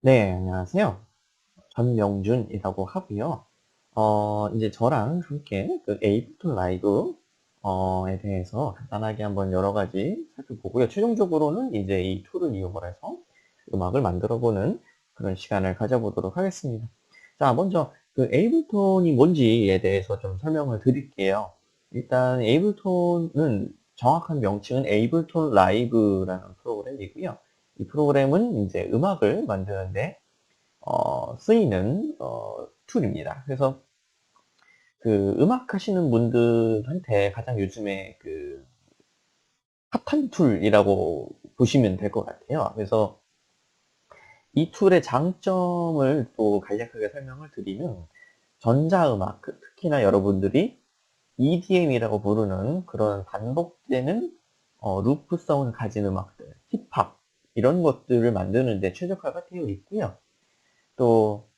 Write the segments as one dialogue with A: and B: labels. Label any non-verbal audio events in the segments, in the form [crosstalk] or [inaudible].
A: 네, 안녕하세요. 전명준이라고 하고요. 어, 이제 저랑 함께 그 에이프톤 라이브, 어,에 대해서 간단하게 한번 여러 가지 살펴보고요. 최종적으로는 이제 이 툴을 이용을 해서 음악을 만들어보는 그런 시간을 가져보도록 하겠습니다. 자, 먼저 그 에이블톤이 뭔지에 대해서 좀 설명을 드릴게요. 일단 에이블톤은 정확한 명칭은 에이블톤 라이브라는 프로그램이고요. 이 프로그램은 이제 음악을 만드는데 어, 쓰이는 어, 툴입니다. 그래서 그 음악 하시는 분들한테 가장 요즘에 그 핫한 툴이라고 보시면 될 것 같아요. 그래서 이 툴의 장점을 또 간략하게 설명을 드리면 전자음악, 그 특히나 여러분들이 EDM이라고 부르는 그런 반복되는 어, 루프성을 가진 음악들, 힙합 이런 것들을 만드는데 최적화가 되어 있고요. 또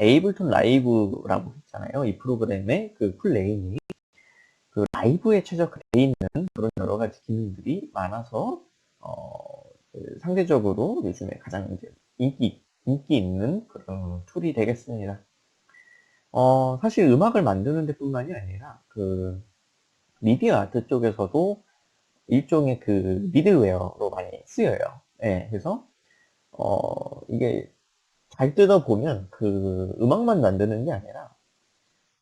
A: 에이블톤 라이브라고 했잖아요. 이 프로그램의 그 풀네임이 그 라이브에 최적화되어 있는 그런 여러 가지 기능들이 많아서 어, 그 상대적으로 요즘에 가장 이제 인기 인기 있는 그런 툴이 되겠습니다. 어, 사실 음악을 만드는 데 뿐만이 아니라 그 미디어 아트 쪽에서도 일종의 그 미드웨어로 많이 쓰여요. 예, 그래서 어, 이게 잘 뜯어보면 그 음악만 만드는 게 아니라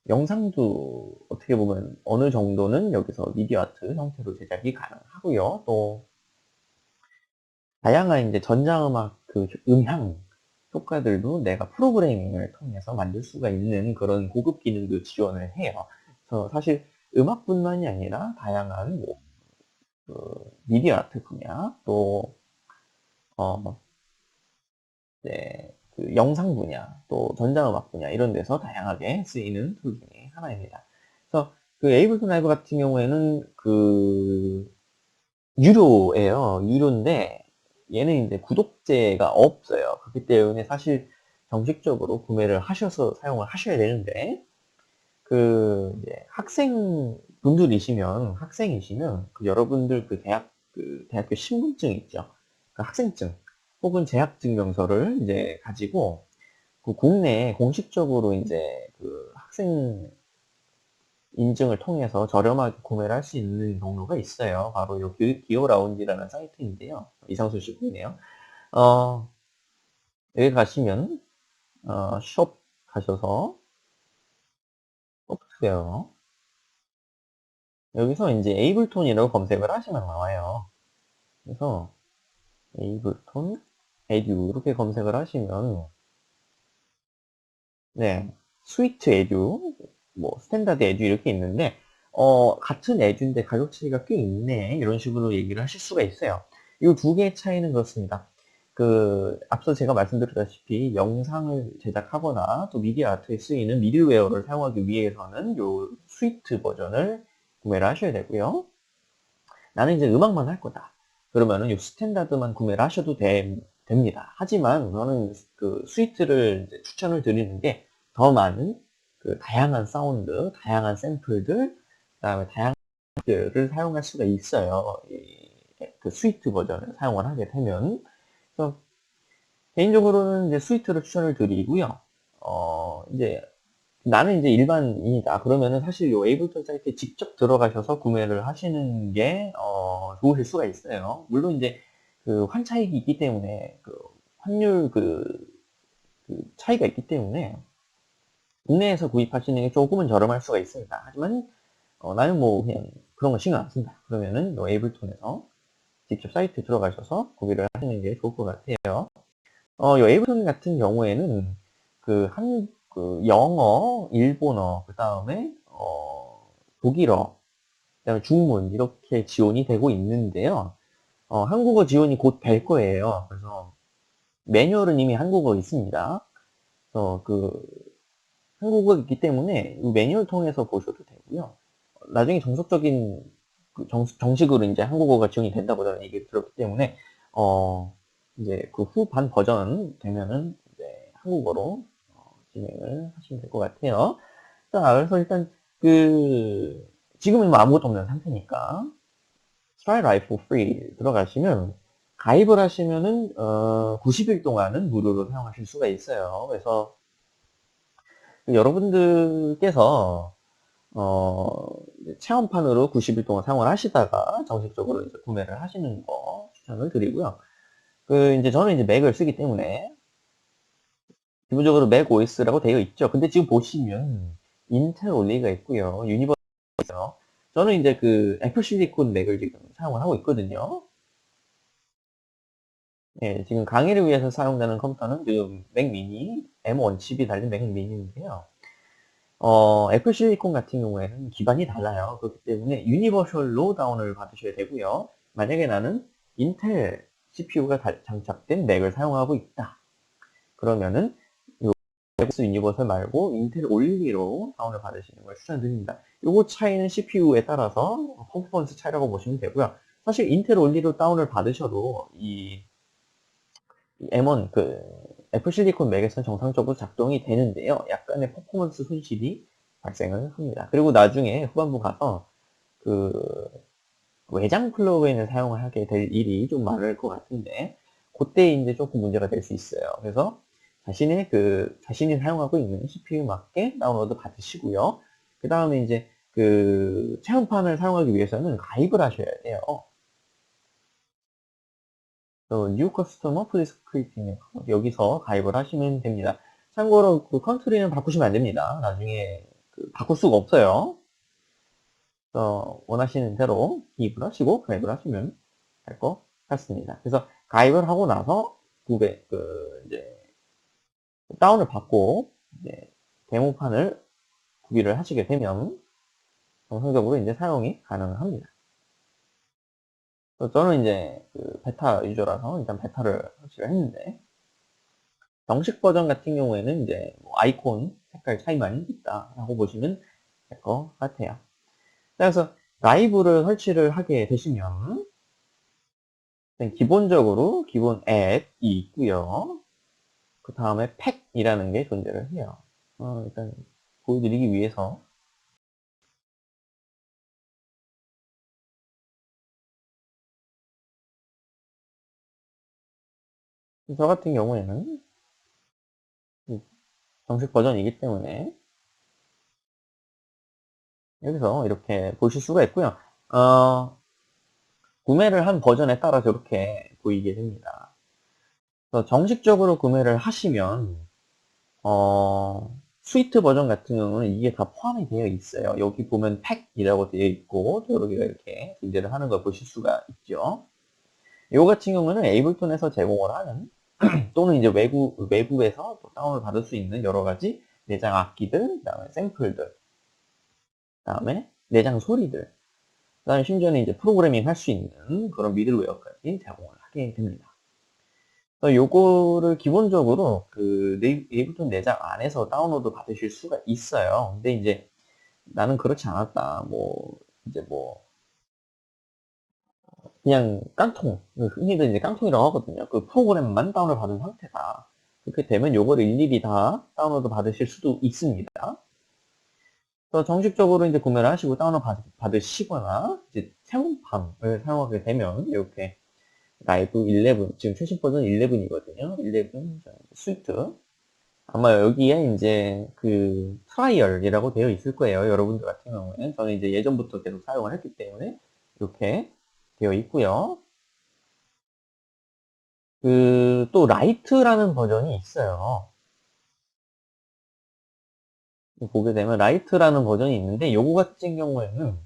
A: 영상도 어떻게 보면 어느 정도는 여기서 미디어 아트 형태로 제작이 가능하고요. 또 다양한 이제 전자음악 그 음향 효과들도 내가 프로그래밍을 통해서 만들 수가 있는 그런 고급 기능도 지원을 해요. 그래서 사실 음악뿐만이 아니라 다양한 뭐, 그 미디어 아트 분야 또 어, 네, 그 영상 분야 또 전자음악 분야 이런 데서 다양하게 쓰이는 툴 중에 하나입니다. 그래서 그 에이블톤 라이브 같은 경우에는 그 유료예요. 유료인데 얘는 이제 구독제가 없어요. 그렇기 때문에 사실 정식적으로 구매를 하셔서 사용을 하셔야 되는데 그 학생 분들이시면 학생이시면 그 여러분들 그 대학 그 대학교 신분증 있죠. 그 학생증 혹은 재학증명서를 이제 가지고 그 국내에 공식적으로 이제 그 학생 인증을 통해서 저렴하게 구매를 할 수 있는 경로가 있어요. 바로 요 기어라운지라는 사이트인데요. 이상수 씨 보이네요. 어, 여기 가시면 어, 숍 가셔서 소프트웨어 여기서 이제 에이블톤이라고 검색을 하시면 나와요. 그래서 에이블톤 에듀 이렇게 검색을 하시면 네 스위트 에듀 뭐 스탠다드 에듀 이렇게 있는데 어, 같은 에듀인데 가격 차이가 꽤 있네 이런 식으로 얘기를 하실 수가 있어요. 이 두 개의 차이는 그렇습니다. 그 앞서 제가 말씀드렸다시피 영상을 제작하거나 또 미디어 아트에 쓰이는 미드웨어를 사용하기 위해서는 요 스위트 버전을 구매를 하셔야 되고요. 나는 이제 음악만 할 거다 그러면은 요 스탠다드만 구매를 하셔도 되, 됩니다 하지만 저는 그 스위트를 추천을 드리는 게 더 많은 그 다양한 사운드, 다양한 샘플들, 그 다음에 다양한 를 사용할 수가 있어요. 그 스위트 버전을 사용을 하게 되면. 그래서 개인적으로는 이제 스위트를 추천을 드리고요. 어, 이제 나는 이제 일반인이다. 그러면은 사실 요 에이블톤 사이트에 직접 들어가셔서 구매를 하시는 게, 어, 좋으실 수가 있어요. 물론 이제 그 환차익이 있기 때문에, 그 환율 그, 그 차이가 있기 때문에, 국내에서 구입하시는 게 조금은 저렴할 수가 있습니다. 하지만 어, 나는 뭐 그냥 그런 거 신경 안 쓴다. 그러면은 뭐 에이블톤에서 직접 사이트 들어가셔서 구비를 하시는 게 좋을 것 같아요. 어, 이 에이블톤 같은 경우에는 그 한, 그 영어, 일본어, 그 다음에 어, 독일어, 그 다음에 중문 이렇게 지원이 되고 있는데요. 어, 한국어 지원이 곧 될 거예요. 그래서 매뉴얼은 이미 한국어 있습니다. 그래서 그 한국어가 있기 때문에 이 매뉴얼 통해서 보셔도 되고요. 나중에 정석적인 그 정, 정식으로 이제 한국어가 지원이 된다고 저는 얘기 들었기 때문에 어 이제 그 후반 버전 되면은 이제 한국어로 어, 진행을 하시면 될 것 같아요. 자, 그래서 일단 그 지금은 뭐 아무것도 없는 상태니까 Try Life for Free 들어가시면 가입을 하시면은 어, 90일 동안은 무료로 사용하실 수가 있어요. 그래서 여러분들께서 어, 체험판으로 90일 동안 사용을 하시다가 정식적으로 이제 구매를 하시는 거 추천을 드리고요. 그 이제 저는 이제 맥을 쓰기 때문에 기본적으로 맥 OS라고 되어 있죠. 근데 지금 보시면 인텔 올리가 있고요. 유니버스 있어요. 저는 이제 그 애플 실리콘 맥을 지금 사용을 하고 있거든요. 예, 지금 강의를 위해서 사용되는 컴퓨터는 지금 맥 미니 M1 칩이 달린 맥 미니인데요. 어, 애플 실리콘 같은 경우에는 기반이 달라요. 그렇기 때문에 유니버셜로 다운을 받으셔야 되고요. 만약에 나는 인텔 CPU가 장착된 맥을 사용하고 있다. 그러면은 엑스 유니버설 말고 인텔 올리로 다운을 받으시는 걸 추천드립니다. 요거 차이는 CPU에 따라서 퍼포먼스 차이라고 보시면 되고요. 사실 인텔 올리로 다운을 받으셔도 이 M1 그 애플 실리콘 맥에서는 정상적으로 작동이 되는데요. 약간의 퍼포먼스 손실이 발생을 합니다. 그리고 나중에 후반부 가서 그 외장 플러그인을 사용하게 될 일이 좀 많을 것 같은데 그때 이제 조금 문제가 될 수 있어요. 그래서 자신의 그 자신이 사용하고 있는 CPU 맞게 다운로드 받으시고요. 그 다음에 이제 그 체험판을 사용하기 위해서는 가입을 하셔야 돼요. 뉴 커스터머 플리스 크리에이팅 여기서 가입을 하시면 됩니다. 참고로 그 컨트리는 바꾸시면 안 됩니다. 나중에 그 바꿀 수가 없어요. 그래서 원하시는 대로 기입을 하시고 가입을 하시면 할것 같습니다. 그래서 가입을 하고 나서 구배 그 이제 다운을 받고 이제 데모판을 구비를 하시게 되면 정상적으로 이제 사용이 가능합니다. 저는 이제 그 베타 유저라서 일단 베타를 설치를 했는데 정식 버전 같은 경우에는 이제 뭐 아이콘 색깔 차이만 있다라고 보시면 될 것 같아요. 그래서 라이브를 설치를 하게 되시면 기본적으로 기본 앱이 있고요. 그 다음에 팩이라는 게 존재를 해요. 어, 일단 보여드리기 위해서 저 같은 경우에는 정식 버전이기 때문에 여기서 이렇게 보실 수가 있고요. 어, 구매를 한 버전에 따라서 이렇게 보이게 됩니다. 정식적으로 구매를 하시면 어, 스위트 버전 같은 경우는 이게 다 포함이 되어 있어요. 여기 보면 팩이라고 되어 있고 여기가 이렇게 존재를 하는 걸 보실 수가 있죠. 이 같은 경우는 에이블톤에서 제공을 하는 [clears throat] 또는 이제 외부, 외부에서 다운을 받을 수 있는 여러 가지 내장 악기들, 그 다음에 샘플들, 그 다음에 내장 소리들, 그 다음에 심지어는 이제 프로그래밍 할 수 있는 그런 미들웨어까지 제공을 하게 됩니다. 그래서 요거를 기본적으로 그 네이블톤 내장 안에서 다운로드 받으실 수가 있어요. 근데 이제 나는 그렇지 않았다. 뭐, 이제 뭐, 그냥 깡통, 흔히들 이제 깡통이라고 하거든요. 그 프로그램만 다운을 받은 상태다. 그렇게 되면 요거를 일일이 다 다운로드 받으실 수도 있습니다. 그래서 정식적으로 이제 구매를 하시고 다운로드 받으시거나 이제 체험판을 사용하게 되면 이렇게 라이브 11, 지금 최신 버전 11이거든요. 11 스위트. 아마 여기에 이제 그 트라이얼이라고 되어 있을 거예요. 여러분들 같은 경우에는. 저는 이제 예전부터 계속 사용을 했기 때문에 이렇게 되어 있고요. 그, 또 라이트라는 버전이 있어요. 보게 되면 라이트라는 버전이 있는데 요거 같은 경우에는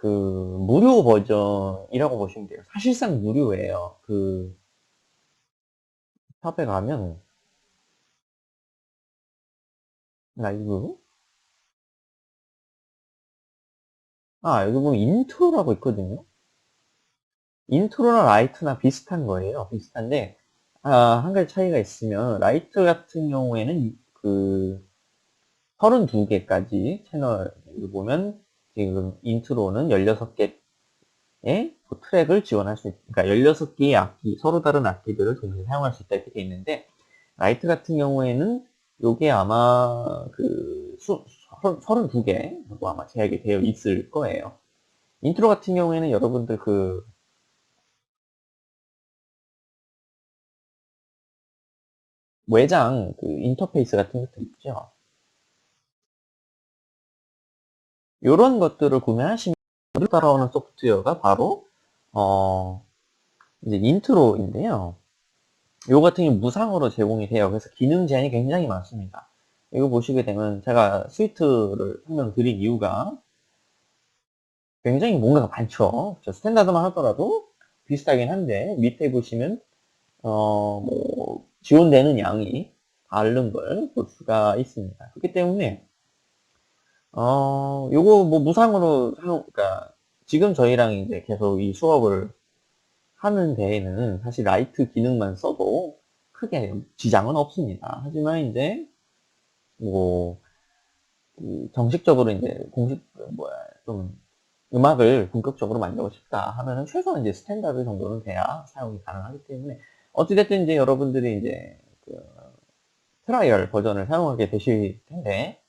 A: 그 무료 버전이라고 보시면 돼요. 사실상 무료예요. 그 샵에 가면 라이브 아 여기 보면 인트로라고 있거든요. 인트로나 라이트나 비슷한 거예요. 비슷한데 아, 한 가지 차이가 있으면 라이트 같은 경우에는 그 32개까지 채널을 보면 지금 인트로는 16개의 그 트랙을 지원할 수 있, 그러니까 16개의 악기, 서로 다른 악기들을 동시에 사용할 수 있다 이렇게 돼 있는데 라이트 같은 경우에는 요게 아마 그 수, 32개라고 뭐 아마 제약이 되어 있을 거예요. 인트로 같은 경우에는 여러분들 그 외장 그 인터페이스 같은 것도 있죠. 이런 것들을 구매하시면 따라오는 소프트웨어가 바로 어 이제 인트로인데요. 요 같은 경우 무상으로 제공이 돼요. 그래서 기능 제한이 굉장히 많습니다. 이거 보시게 되면 제가 스위트를 설명드린 이유가 굉장히 뭔가가 많죠. 스탠다드만 하더라도 비슷하긴 한데 밑에 보시면 어, 뭐 지원되는 양이 다른 걸 볼 수가 있습니다. 그렇기 때문에 어, 요거 뭐 무상으로 사용, 그러니까 지금 저희랑 이제 계속 이 수업을 하는 데에는 사실 라이트 기능만 써도 크게 지장은 없습니다. 하지만 이제 뭐 정식적으로 이제 공식 뭐야 좀 음악을 본격적으로 만들고 싶다 하면은 최소한 이제 스탠다드 정도는 돼야 사용이 가능하기 때문에 어찌됐든 이제 여러분들이 이제 그 트라이얼 버전을 사용하게 되실 텐데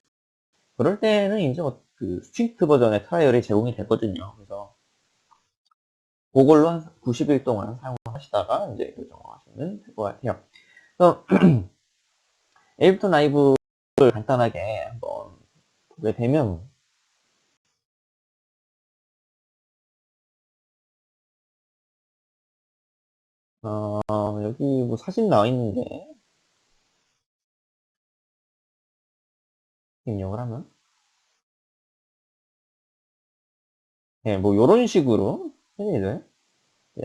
A: 그럴 때는 이제 뭐그 스트리트 버전의 트라이얼이 제공이 되거든요. 그래서 그걸로 한 90일 동안 사용하시다가 이제 결정하시면 될 것 같아요. 그래서 [clears throat] 에이블턴 라이브를 간단하게 한번 보게 되면 어, 여기 뭐 사진 나와 있는데 입력을 하면 네, 뭐 이런 식으로 흔히들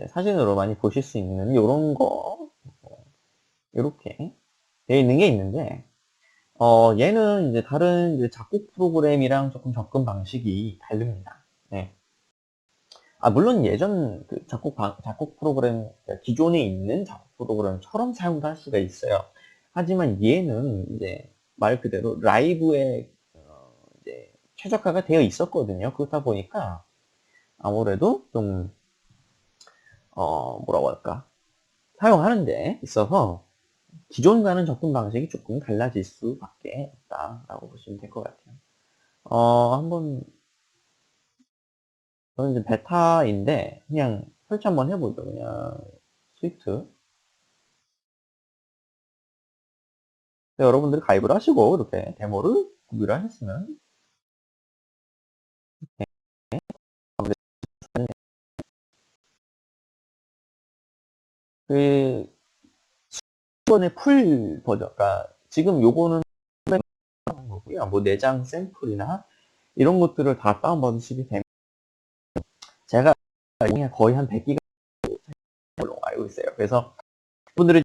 A: 사진으로 많이 보실 수 있는 이런 거 이렇게 되어 있는 게 있는데 어, 얘는 이제 다른 이제 작곡 프로그램이랑 조금 접근 방식이 다릅니다. 네. 아, 물론 예전 그 작곡, 방, 작곡 프로그램, 그러니까 기존에 있는 작곡 프로그램처럼 사용도 할 수가 있어요. 하지만 얘는 이제 말 그대로 라이브에 어, 이제 최적화가 되어 있었거든요. 그렇다 보니까 아무래도 좀, 어, 뭐라고 할까. 사용하는 데 있어서 기존과는 접근 방식이 조금 달라질 수밖에 없다라고 보시면 될 것 같아요. 어, 한번 저는 이제 베타인데 그냥 설치 한번 해보죠. 그냥 스위트. 네, 여러분들이 가입을 하시고 이렇게 데모를 구비를 하셨으면 그 수번의 풀 버전, 그러니까 지금 요거는 거고요. 뭐 내장 샘플이나 이런 것들을 다 다운 받으시게 되면 제가 거의 한 100기가 걸로 알고 있어요. 그래서 분들이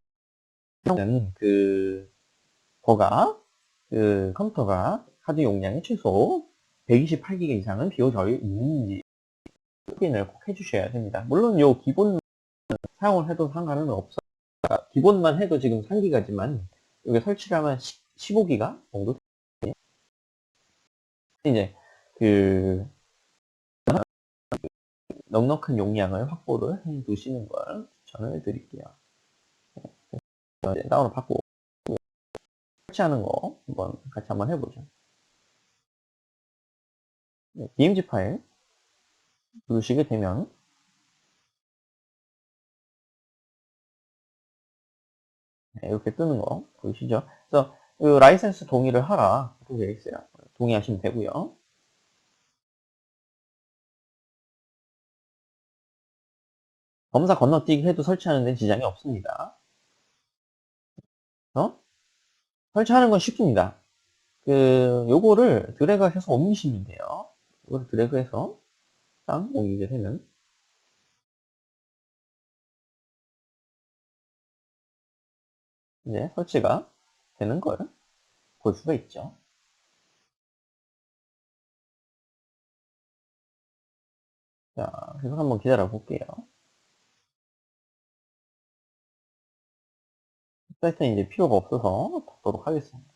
A: 그 버가 그 컴퓨터가 카드 용량이 최소 128기가 이상은 비워져 있는지 확인을 꼭 해주셔야 됩니다. 물론 요 기본 사용을 해도 상관은 없어요. 기본만 해도 지금 3기가지만 여기 설치를 하면 15기가 정도 이제 그 넉넉한 용량을 확보를 해 두시는 걸 추천을 드릴게요. 네, 다운을 받고 설치하는 거 한번 같이 한번 해보죠. 네, DMG 파일 누르시게 되면 이렇게 뜨는 거 보이시죠? 그래서 이 라이센스 동의를 하라 이렇게 되어 있어요. 동의하시면 되고요. 검사 건너뛰기 해도 설치하는 데 지장이 없습니다. 어? 설치하는 건 쉽습니다. 그, 요거를 드래그 해서 옮기시면 돼요. 이거를 드래그 해서 딱 옮기게 되면 이제 설치가 되는 걸 볼 수가 있죠. 자, 계속 한번 기다려 볼게요. 사이트는 이제 필요가 없어서 닫도록 하겠습니다.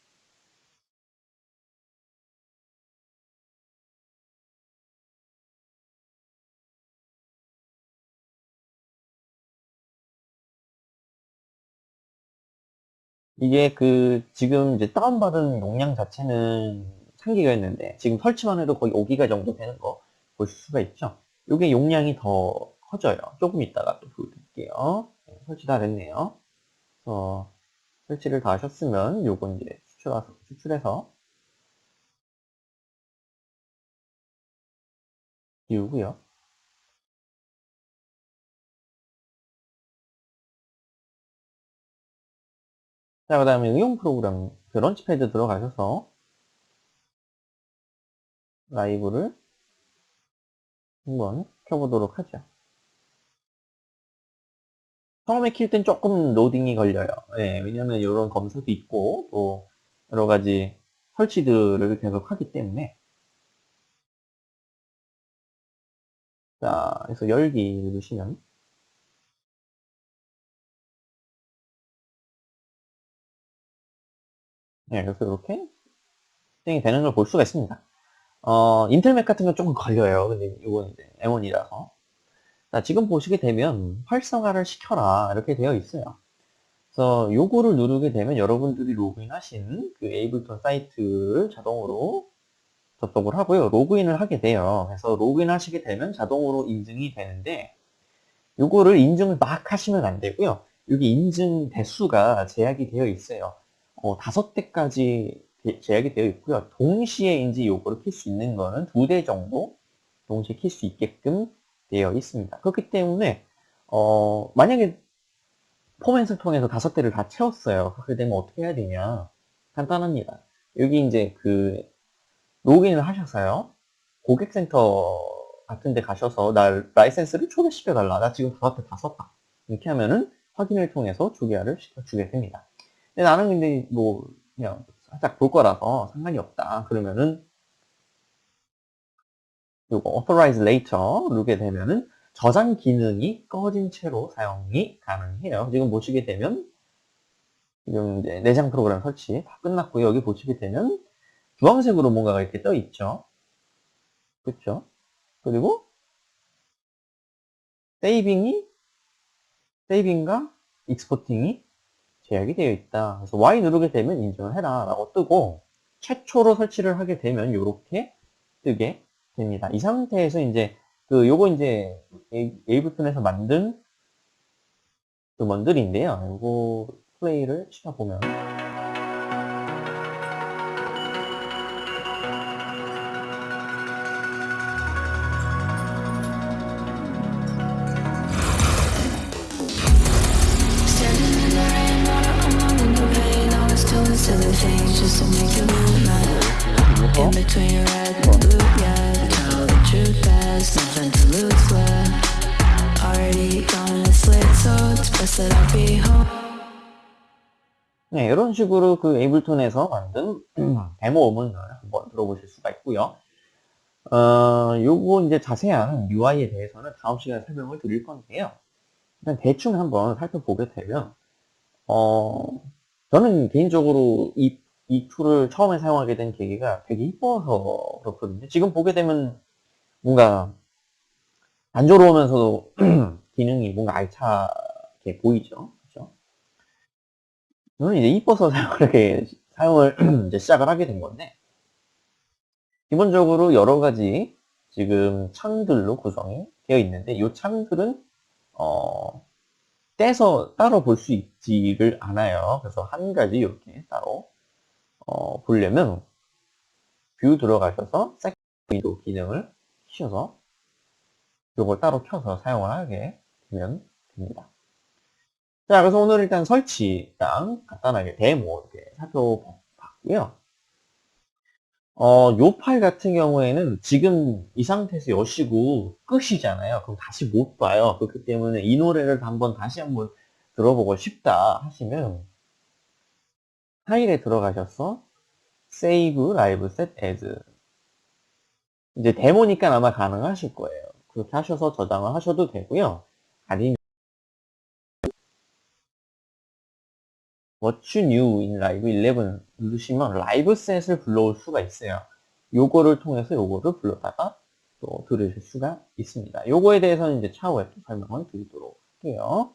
A: 이게 그 지금 이제 다운받은 용량 자체는 3기가였는데 지금 설치만 해도 거의 5기가 정도 되는 거 보실 수가 있죠. 이게 용량이 더 커져요. 조금 있다가 또 보여드릴게요. 네, 설치 다 됐네요. 그래서 설치를 다 하셨으면 요거 이제 추출해서, 추출해서 지우고요. 자, 그 다음에 응용 프로그램, 그 런치패드 들어가셔서 라이브를 한번 켜보도록 하죠. 처음에 킬 땐 조금 로딩이 걸려요. 네, 왜냐면 이런 검사도 있고, 또 여러 가지 설치들을 계속 하기 때문에. 자, 그래서 열기 누르시면 네, 그래서 이렇게 실행이 되는 걸 볼 수가 있습니다. 어, 인텔 맥 같은 건 조금 걸려요. 근데 이건 이제 M1이라서. 자, 지금 보시게 되면 활성화를 시켜라 이렇게 되어 있어요. 그래서 요거를 누르게 되면 여러분들이 로그인 하신 그 에이블톤 사이트를 자동으로 접속을 하고요. 로그인을 하게 돼요. 그래서 로그인 하시게 되면 자동으로 인증이 되는데 요거를 인증을 막 하시면 안 되고요. 여기 인증 대수가 제약이 되어 있어요. 어, 다섯 대까지 제약이 되어 있고요. 동시에 이제 요거를 킬 수 있는 거는 두 대 정도 동시에 킬 수 있게끔 되어 있습니다. 그렇기 때문에 어, 만약에 포맷을 통해서 다섯 대를 다 채웠어요. 그렇게 되면 어떻게 해야 되냐? 간단합니다. 여기 이제 그 로그인을 하셔서요. 고객센터 같은 데 가셔서 나 라이센스를 초기시켜 달라. 나 지금 다섯 대 다 썼다. 이렇게 하면은 확인을 통해서 초기화를 시켜주게 됩니다. 근데 나는 근데 뭐 그냥 살짝 볼 거라서 상관이 없다. 그러면은 요거 authorize later 누르게 되면은 저장 기능이 꺼진 채로 사용이 가능해요. 지금 보시게 되면 지금 이제 내장 프로그램 설치 다 끝났고요. 여기 보시게 되면 주황색으로 뭔가가 이렇게 떠 있죠. 그렇죠? 그리고 세이빙이 세이빙과 익스포팅이 제약이 되어 있다. 그래서 Y 누르게 되면 인증을 해라 라고 뜨고 최초로 설치를 하게 되면 이렇게 뜨게 됩니다. 이 상태에서 이제 그 요거 이제 에이블톤에서 만든 그 먼들인데요. 요거 플레이를 시켜보면 네, 이런 식으로 그 에이블톤에서 만든 [clears throat] 데모 음원을 한번 들어보실 수가 있고요. 어, 요거 이제 자세한 UI에 대해서는 다음 시간에 설명을 드릴 건데요. 일단 대충 한번 살펴보게 되면, 어, 저는 개인적으로 이, 이 툴을 처음에 사용하게 된 계기가 되게 이뻐서 그렇거든요. 지금 보게 되면 뭔가 단조로우면서도 [clears throat] 기능이 뭔가 알차게 보이죠. 그죠? 저는 이제 이뻐서 [laughs] 사용을, 사용을 [clears throat] 이제 시작을 하게 된 건데, 기본적으로 여러 가지 지금 창들로 구성이 되어 있는데, 이 창들은, 어, 떼서 따로 볼 수 있지를 않아요. 그래서 한 가지 이렇게 따로, 어, 보려면, 뷰 들어가셔서, 색 윈도 기능을 키셔서, 이걸 따로 켜서 사용을 하게 되면 됩니다. 자, 그래서 오늘 일단 설치랑 간단하게 데모 이렇게 살펴봤고요. 어, 요 파일 같은 경우에는 지금 이 상태에서 여시고 끝이잖아요. 그럼 다시 못 봐요. 그렇기 때문에 이 노래를 한번 다시 한번 들어보고 싶다 하시면 파일에 들어가셔서 Save Live Set As 이제 데모니까 아마 가능하실 거예요. 그렇게 하셔서 저장을 하셔도 되고요. 아니면 What's New in Live 11 누르시면 라이브 셋을 불러올 수가 있어요. 요거를 통해서 요거를 불러다가 또 들으실 수가 있습니다. 요거에 대해서는 이제 차후에 또 설명을 드리도록 할게요.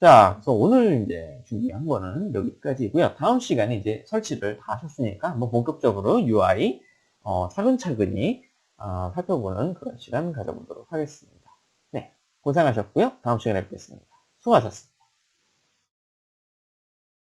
A: 자, 그래서 오늘 이제 준비한 거는 여기까지고요. 다음 시간에 이제 설치를 다 하셨으니까 한번 본격적으로 UI 어, 차근차근히 어, 살펴보는 그런 시간 가져보도록 하겠습니다. 네, 고생하셨고요. 다음 시간에 뵙겠습니다. 수고하셨습니다.